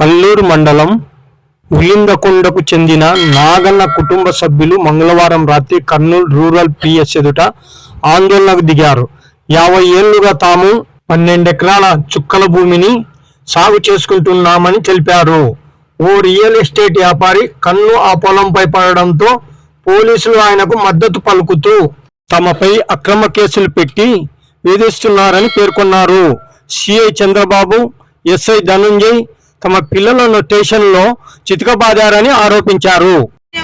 కల్లూరు మండలం ఉలిందకొండకు చెందిన నాగన్న కుటుంబ సభ్యులు మంగళవారం రాత్రి కర్నూలు రూరల్ పిఎస్ ఎదుట ఆందోళనకు దిగారు. యాభై ఏళ్ళుగా తాము పన్నెండెకరాల చుక్కల భూమిని సాగు చేసుకుంటున్నామని తెలిపారు. ఓ రియల్ ఎస్టేట్ వ్యాపారి కన్ను ఆ పొలంపై పడడంతో పోలీసులు ఆయనకు మద్దతు పలుకుతూ తమపై అక్రమ కేసులు పెట్టి వేధిస్తున్నారని పేర్కొన్నారు. సిఐ చంద్రబాబు ఎస్ఐ ధనుంజయ్ తమ పిల్లలను స్టేషన్లో చితకబాదారని ఆరోపించారు.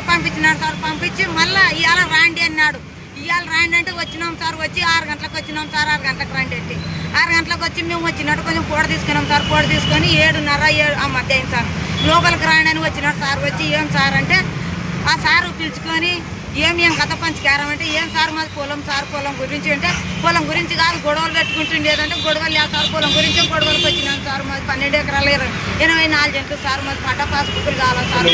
పంపించినాడు సార్ పంపించి మళ్ళీ ఇవాళ రాండి అన్నాడు. ఇవాళ రాండి అంటే వచ్చినాం సార్ వచ్చి ఆరు గంటలకు వచ్చినాం సార్ ఆరు గంటలకు రాండి అంటే. ఆరు గంటలకు వచ్చి మేము వచ్చినట్టు కొంచెం కూడ తీసుకున్నాం సార్ కూడ తీసుకొని ఏడున్నర ఏడు ఆ మధ్య అయింది సార్. లోపలికి రాండి అని వచ్చినాడు సార్ వచ్చి ఏం సార్ అంటే ఆ సారు పిలుచుకొని ఏం ఏం కథ పంచకారం అంటే ఏం సార్ మాది పొలం సార్ పొలం గురించి అంటే పొలం గురించి కాదు గొడవలు పెట్టుకుంటుండేదంటే గొడవలు లేదు సార్ పొలం గురించి గొడవలకు వచ్చినాం సార్ మాది పన్నెండు ఎకరాలు ఇరవై నాలుగు జంట్లు సార్ మరి పట్ట పాస్బుక్లు కావాలి సార్?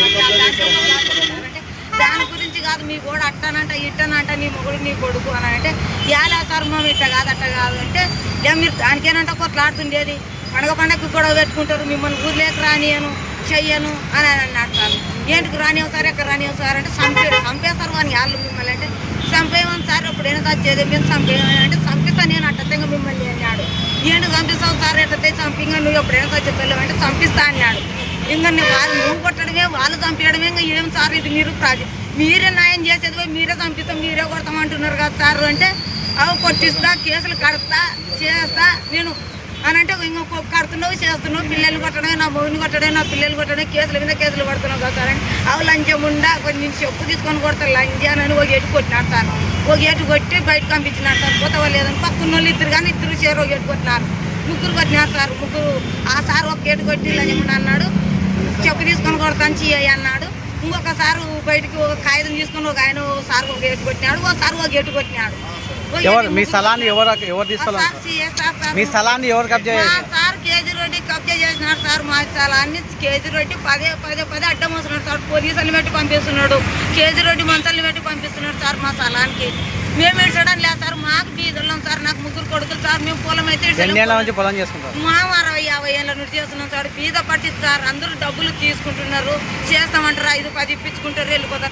అంటే దాని గురించి కాదు మీ కూడా అట్టనంట ఇట్టనంట నీ మొగుడు నీ కొడుకు అని అంటే ఎలా సార్ మేము ఇట్ట కాదు అట్ట కాదు అంటే ఏం మీరు దానికేనంట కొట్లాడుతుండేది? పండగ పండగకి గొడవ పెట్టుకుంటారు మిమ్మల్ని ఊర్లేక రానియను చెయ్యను అని అని అన్నాడు సార్. ఏంటికి రానివ్వ సార్ ఎక్కడ రానివ్వ సార్ అంటే చంపే చంపేస్తారు అని వాళ్ళు మిమ్మల్ని అంటే చంపేయమని సార్ ఎప్పుడైనా చేదే మేము చంపేయమని అంటే నేను అట్టంగా మిమ్మల్ని అన్నాడు. నేను చంపిస్తావు సార్ ఎట్టతే చంపింగా నువ్వు ఎప్పుడైనా చెప్పలేవు అంటే చంపిస్తా అన్నాడు. ఇంకా నేను వాళ్ళు నువ్వు కొట్టడమే వాళ్ళు చంపేయడమే ఇంకా ఏం సార్ ఇది మీరు ప్రాజెక్ట్ మీరే న్యాయం చేసేది పోయి మీరే చంపిస్తాం మీరే కొడతాం అంటున్నారు కదా సార్ అంటే అవి కొట్టిస్తా కేసులు కడతా చేస్తా నేను అని అంటే ఇంకొక కడుతున్నావు చేస్తున్నావు పిల్లలు కొట్టడమే నా మొగుని కొట్టడమే నా పిల్లలు కొట్టడమే కేసుల మీద కేసులు పడుతున్నావు కదా సార్ అని అవి లంచం ఉండా కొంచెం చెప్పు తీసుకొని కొడతారు లంచానని అని ఒక ఎటు కొట్టినాడు సార్ ఒక ఎటు కొట్టి బయట పంపించినాడు సార్. పోతావా లేదని పక్కన వాళ్ళు ఇద్దరు కానీ ఇద్దరు చేరు ఒక ఎటు కొట్టినారు. ముగ్గురు కొట్టినారు సార్. ముగ్గురు ఆ సార్ ఒక గేటు కొట్టి లంచం అన్నాడు? చెప్పు తీసుకొని కొడతాను చెయ్యి అన్నాడు. ఇంకొకసారి బయటికి ఒక కాగితం తీసుకొని ఒక ఆయన సార్ ఒక గేటు కొట్టినాడు. ఓ సార్ ఒక గేటు కొట్టినాడు. ఎవరు గేటు మీ స్థలాన్ని ఎవరు ఎవరు తీసుకోవాలి మీ స్థలాన్ని ఎవరు కబ్జా కేజీ రెడ్డి కబ్జా చేసినాడు సార్ మా స్థలాన్ని కేజీ రెడ్డి పదే పదే పదే అడ్డం వస్తున్నాడు సార్. పోలీసులు పెట్టి పంపిస్తున్నాడు. కేజీ రెడ్డి మంచాలను పెట్టి పంపిస్తున్నాడు సార్ మా స్థలానికి. మేము ఇడ్చడం లేదు సార్. మాకు బీదళ్ళం సార్. నాకు ముగ్గురు కొడుకులు సార్. మేము పొలం అయితే నుంచి పొలం చేసుకుంటారు? మా అరవై యాభై ఏళ్ళ నుండి చేస్తున్నాం సార్. బీద పట్టి సార్. అందరూ డబ్బులు తీసుకుంటున్నారు. చేస్తామంటారు? ఐదు పది ఇప్పించుకుంటారు. వెళ్ళిపోతారు.